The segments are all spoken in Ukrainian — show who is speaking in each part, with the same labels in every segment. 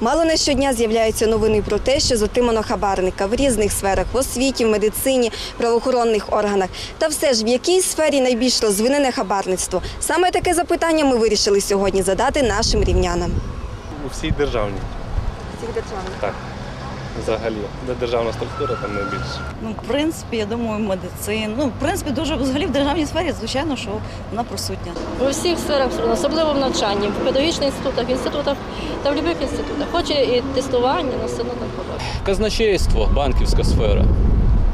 Speaker 1: Мало не щодня з'являються новини про те, що затримано хабарника в різних сферах в освіті, в медицині, правоохоронних органах. Та все ж в якій сфері найбільш розвинене хабарництво? Саме таке запитання ми вирішили сьогодні задати нашим рівнянам.
Speaker 2: У всій державній,
Speaker 1: Всіх державних.
Speaker 2: так. Взагалі, де державна структура, там найбільше.
Speaker 3: Ну, в принципі, я думаю, медицин. Ну, в принципі, дуже взагалі в державній сфері, звичайно, що вона присутня.
Speaker 4: У всіх сферах, особливо в навчанні, в педагогічних інститутах, в інститутах та в будь-яких інститутах. Хоч і тестування, але все одно там побачимо.
Speaker 5: казначейство, банківська сфера,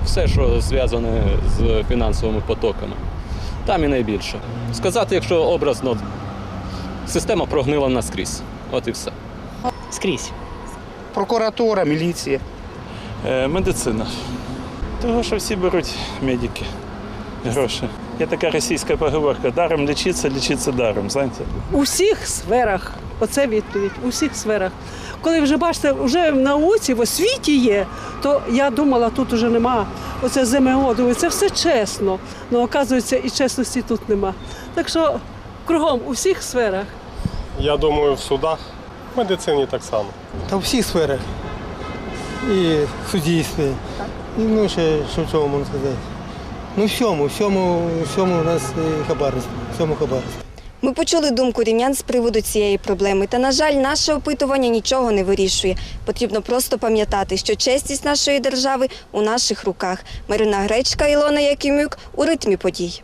Speaker 5: все, що зв'язане з фінансовими потоками. Там і найбільше. Сказати, якщо образно, система прогнила наскрізь. От і все.
Speaker 6: скрізь.
Speaker 7: Прокуратура, міліція.
Speaker 8: Е, Медицина. Того, що всі беруть медики гроші. Є така російська поговорка даром лічиться, лічиться даром. Знаєте?
Speaker 6: У всіх сферах, оце відповідь, у всіх сферах. Коли вже бачите, вже в науці, в освіті є, то я думала, тут уже нема. Оце ЗМО, думаю, це все чесно. Ну, оказується, і чесності тут нема. Так що кругом у всіх сферах.
Speaker 9: Я думаю, в судах, в медицині так само.
Speaker 7: Та в всіх сферах. І в суддівстві. І, ну, ще що в цьому можна сказати. Ну, всьому, всьому, всьому у нас хабарництво, всьому хабарництво.
Speaker 1: Ми почули думку рівнян з приводу цієї проблеми. Та, на жаль, наше опитування нічого не вирішує. Потрібно просто пам'ятати, що чесність нашої держави у наших руках. Марина Гречка, Ілона Якимюк у ритмі подій.